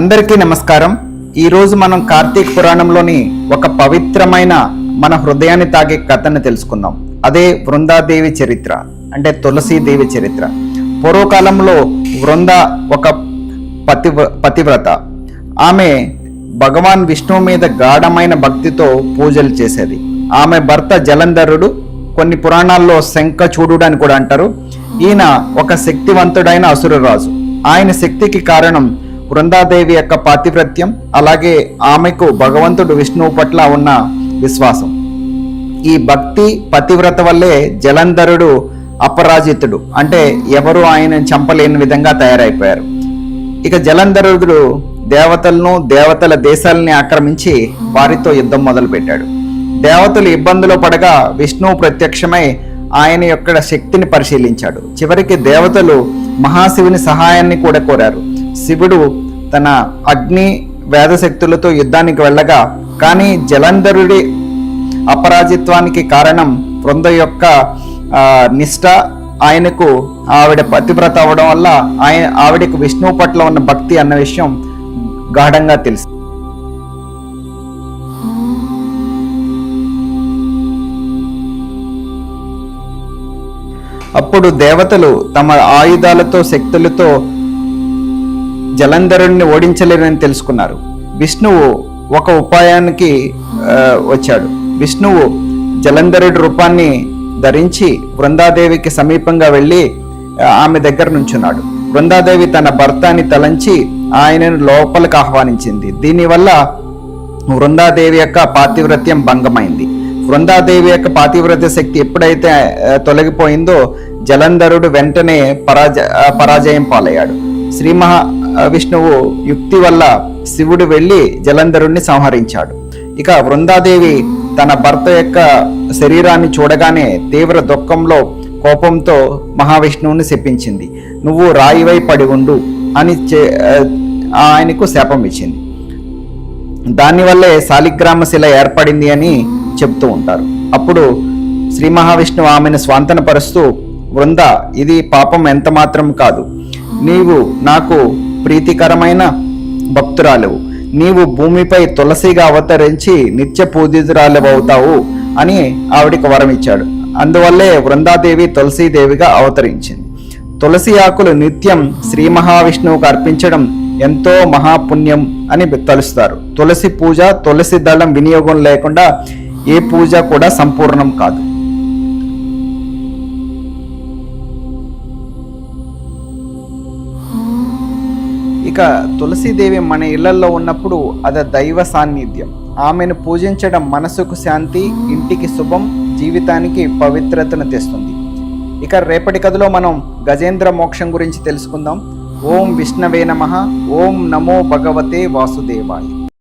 అందరికీ నమస్కారం. ఈరోజు మనం కార్తీక పురాణంలోని ఒక పవిత్రమైన మన హృదయాన్ని తాగే కథను తెలుసుకుందాం. అదే వృందాదేవి చరిత్ర అంటే తులసీదేవి చరిత్ర. పూర్వకాలంలో వృంద ఒక పతి పతివ్రత. ఆమె భగవాన్ విష్ణువు మీద గాఢమైన భక్తితో పూజలు చేసేది. ఆమె భర్త జలంధరుడు కొన్ని పురాణాల్లో శంఖ చూడుడు అని కూడా అంటారు. ఈయన ఒక శక్తివంతుడైన అసురరాజు. ఆయన శక్తికి కారణం వృందాదేవి యొక్క పాతివ్రత్యం అలాగే ఆమెకు భగవంతుడు విష్ణువు పట్ల ఉన్న విశ్వాసం. ఈ భక్తి పతివ్రత వల్లే జలంధరుడు అపరాజితుడు. అంటే ఎవరు ఆయనను చంపలేని విధంగా తయారైపోయారు. ఇక జలంధరుడు దేవతలను దేవతల దేశాలని ఆక్రమించి వారితో యుద్ధం మొదలుపెట్టాడు. దేవతలు ఇబ్బందులు పడగా విష్ణువు ప్రత్యక్షమై ఆయన యొక్క శక్తిని పరిశీలించాడు. చివరికి దేవతలు మహాశివుని సహాయాన్ని కూడా కోరారు. శివుడు తన అగ్ని వేదశక్తులతో యుద్ధానికి వెళ్ళగా కానీ జలంధరుడి అపరాజిత్వానికి కారణం వృంద యొక్క ఆ, ఆయనకు ఆవిడ పతివ్రత అవడం వల్ల ఆయన ఆవిడకు విష్ణువు పట్ల ఉన్న భక్తి అన్న విషయం గాఢంగా తెలుసు. అప్పుడు దేవతలు తమ ఆయుధాలతో శక్తులతో జలంధరుణ్ణి ఓడించలేరని తెలుసుకున్నారు. విష్ణువు ఒక ఉపాయానికి వచ్చాడు. విష్ణువు జలంధరుడి రూపాన్ని ధరించి వృందాదేవికి సమీపంగా వెళ్ళి ఆమె దగ్గర నుంచున్నాడు. వృందాదేవి తన భర్తని తలంచి ఆయనను లోపలికి ఆహ్వానించింది. దీనివల్ల వృందాదేవి యొక్క పాతివ్రత్యం భంగమైంది. వృందాదేవి యొక్క పాతివ్రత్య శక్తి ఎప్పుడైతే తొలగిపోయిందో జలంధరుడు వెంటనే పరాజ పరాజయం పాలయ్యాడు. శ్రీ మహా విష్ణువు యుక్తి వల్ల శివుడు వెళ్ళి జలంధరుణ్ణి సంహరించాడు. ఇక వృందాదేవి తన భర్త యొక్క శరీరాన్ని చూడగానే తీవ్ర దుఃఖంలో కోపంతో మహావిష్ణువుని శపించింది. నువ్వు రాయివై పడి ఉండు అని చే- ఆయనకు శాపం ఇచ్చింది. దానివల్లే శాలిగ్రామ శిల ఏర్పడింది అని చెప్తూ ఉంటారు. అప్పుడు శ్రీ మహావిష్ణువు ఆమెను స్వాంతనపరుస్తూ వృంద ఇది పాపం ఎంత మాత్రం కాదు. నీవు నాకు ప్రీతికరమైన భక్తురాలు నీవు భూమిపై తులసిగా అవతరించి నిత్య పూజితురాలవుతావు అని ఆవిడికి వరం ఇచ్చాడు అందువల్లే వృందాదేవి తులసీదేవిగా అవతరించింది. తులసి ఆకులు నిత్యం శ్రీ మహావిష్ణువుకు అర్పించడం ఎంతో మహాపుణ్యం అని తలుస్తారు. తులసి పూజ తులసి దళం వినియోగం లేకుండా ఏ పూజ కూడా సంపూర్ణం కాదు. ఇక తులసీదేవి మన ఇళ్ళలో ఉన్నప్పుడు అది దైవ సాన్నిధ్యం. ఆమెను పూజించడం మనసుకు శాంతి ఇంటికి శుభం జీవితానికి పవిత్రతను తెస్తుంది. ఇక రేపటి కథలో మనం గజేంద్ర మోక్షం గురించి తెలుసుకుందాం. ఓం విష్ణవే నమ ఓం నమో భగవతే వాసుదేవాయ.